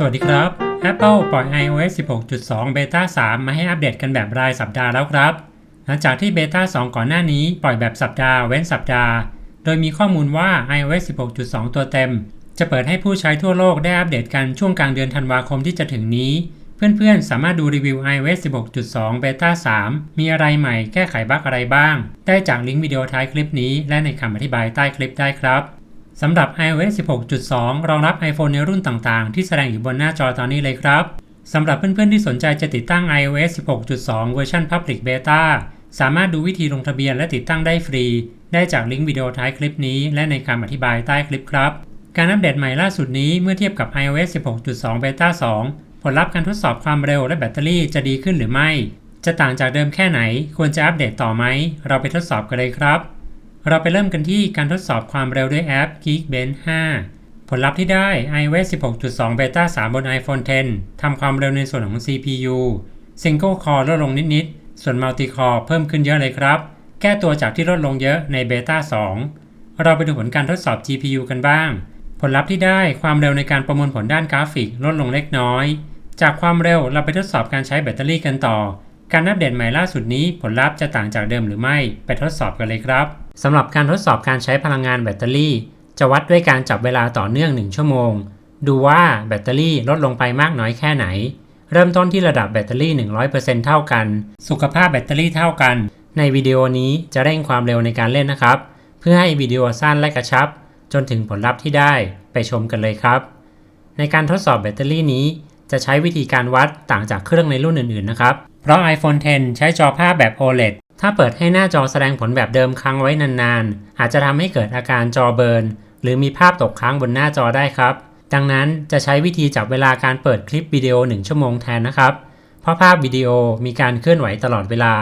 สวัสดีครับ Apple ปล่อย iOS 16.2 Beta 3 มาให้อัปเดตกันแบบรายสัปดาห์แล้วครับ หลังจากที่ Beta 2 ก่อนหน้านี้ปล่อยแบบสัปดาห์เว้นสัปดาห์ โดยมีข้อมูลว่า iOS 16.2 ตัวเต็ม จะเปิดให้ผู้ใช้ทั่วโลกได้อัปเดตกันช่วงกลางเดือนธันวาคมที่จะถึงนี้ เพื่อนๆ สามารถดูรีวิว iOS 16.2 Beta 3 มีอะไรใหม่แก้ไขบั๊กอะไรบ้าง ได้จากลิงก์วิดีโอท้ายคลิปนี้และในคำอธิบายใต้คลิปได้ครับ สำหรับ iOS 16.2 รองรับ iPhone ในรุ่นต่างๆ ที่แสดงอยู่บนหน้าจอตอนนี้เลยครับ สำหรับเพื่อนๆที่สนใจจะติดตั้ง iOS 16.2 เวอร์ชัน Public Beta สามารถดูวิธีลงทะเบียนและติดตั้งได้ฟรี ได้จากลิงก์วิดีโอท้ายคลิปนี้ และในคำอธิบายใต้คลิปครับ การอัปเดตใหม่ล่าสุดนี้เมื่อเทียบกับ iOS 16.2 Beta 2 ผลลัพธ์การทดสอบความเร็วและแบตเตอรี่จะดีขึ้นหรือไม่ จะต่างจากเดิมแค่ไหน ควรจะอัปเดตต่อไหม เราไปทดสอบกันเลยครับ เราไปเริ่มกันที่การทดสอบความเร็วด้วยแอป Geekbench 5 ผลลัพธ์ที่ได้ iOS 16.2 Beta 3 บน iPhone 10ทำความเร็วในส่วนของ CPU Single Core ลดลงนิด ๆ ส่วน Multi Core เพิ่มขึ้นเยอะเลยครับ แก้ตัวจากที่ลดลงเยอะใน Beta 2 เราไปดูผลการทดสอบ GPU กันบ้าง ผลลัพธ์ที่ได้ความเร็วในการประมวลผลด้านกราฟิกลดลงเล็กน้อย จากความเร็วเราไปทดสอบการใช้แบตเตอรี่กันต่อ การอัปเดตใหม่ล่าสุดนี้ผลลัพธ์จะต่างจากเดิมหรือไม่ ไปทดสอบกันเลยครับ สำหรับการทดสอบการใช้พลังงานแบตเตอรี่ จะวัดด้วยการจับเวลาต่อเนื่อง 1 ชั่วโมง ดูว่าแบตเตอรี่ลดลงไปมากน้อยแค่ไหน เริ่มต้นที่ระดับแบตเตอรี่ 100%เท่ากัน สุขภาพแบตเตอรี่เท่ากัน ในวิดีโอนี้จะเร่งความเร็วในการเล่นนะครับ เพื่อให้วิดีโอสั้นและกระชับ จนถึงผลลัพธ์ที่ได้ไปชมกันเลยครับ ในการทดสอบแบตเตอรี่นี้ จะใช้วิธีการวัดต่างจากเครื่องในรุ่นอื่นๆนะครับ เพราะ iPhone 10 ใช้จอภาพแบบ OLED ถ้าเปิดให้หน้าจอแสดงผลแบบเดิมค้างไว้นานๆ อาจจะทำให้เกิดอาการจอเบิร์นหรือมีภาพตกค้างบนหน้าจอได้ครับ ดังนั้นจะใช้วิธีจับเวลาการเปิดคลิปวิดีโอ 1 ชั่วโมงแทนนะครับ เพราะภาพวิดีโอมีการเคลื่อนไหวตลอดเวลา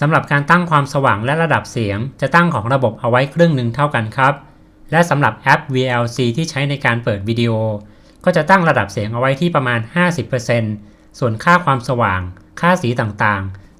สำหรับการตั้งความสว่างและระดับเสียง จะตั้งของระบบเอาไว้ครึ่งหนึ่งเท่ากันครับ และสำหรับแอป VLC ที่ใช้ในการเปิดวิดีโอ ก็จะตั้งระดับเสียงเอาไว้ที่ประมาณ 50%ส่วนค่าความสว่าง ค่าสีต่างๆ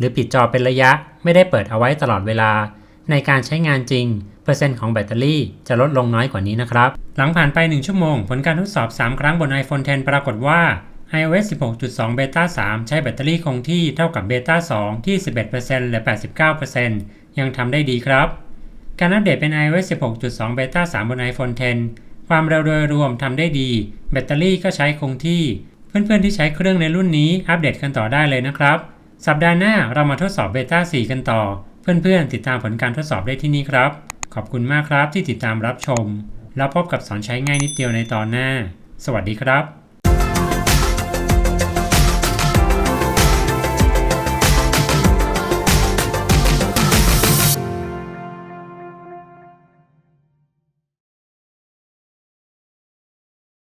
หรือปิดจอเป็นระยะไม่ได้เปิดเอาไว้ตลอดเวลา ในการใช้งานจริง เปอร์เซ็นต์ของแบตเตอรี่จะลดลงน้อยกว่านี้นะครับ หลังผ่านไป 1 ชั่วโมง ผลการทดสอบ 3 ครั้งบน iPhone 10 ปรากฏว่า iOS 16.2 Beta 3 ใช้แบตเตอรี่คงที่เท่ากับ Beta 2 ที่ 11%และ 89%ยังทำได้ดีครับ การอัปเดตเป็น iOS 16.2 Beta 3 บน iPhone 10 ความเร็วโดยรวมทำได้ดี แบตเตอรี่ก็ใช้คงที่ เพื่อนๆที่ใช้เครื่องในรุ่นนี้อัปเดตกันต่อได้เลยนะครับ สัปดาห์หน้าเรามาทดสอบเบต้า4กันต่อ เพื่อนๆ ติดตามผลการทดสอบได้ที่นี่ครับ ขอบคุณมากครับที่ติดตามรับชม แล้วพบกับสอนใช้ง่ายนิดเดียวในตอนหน้า สวัสดีครับ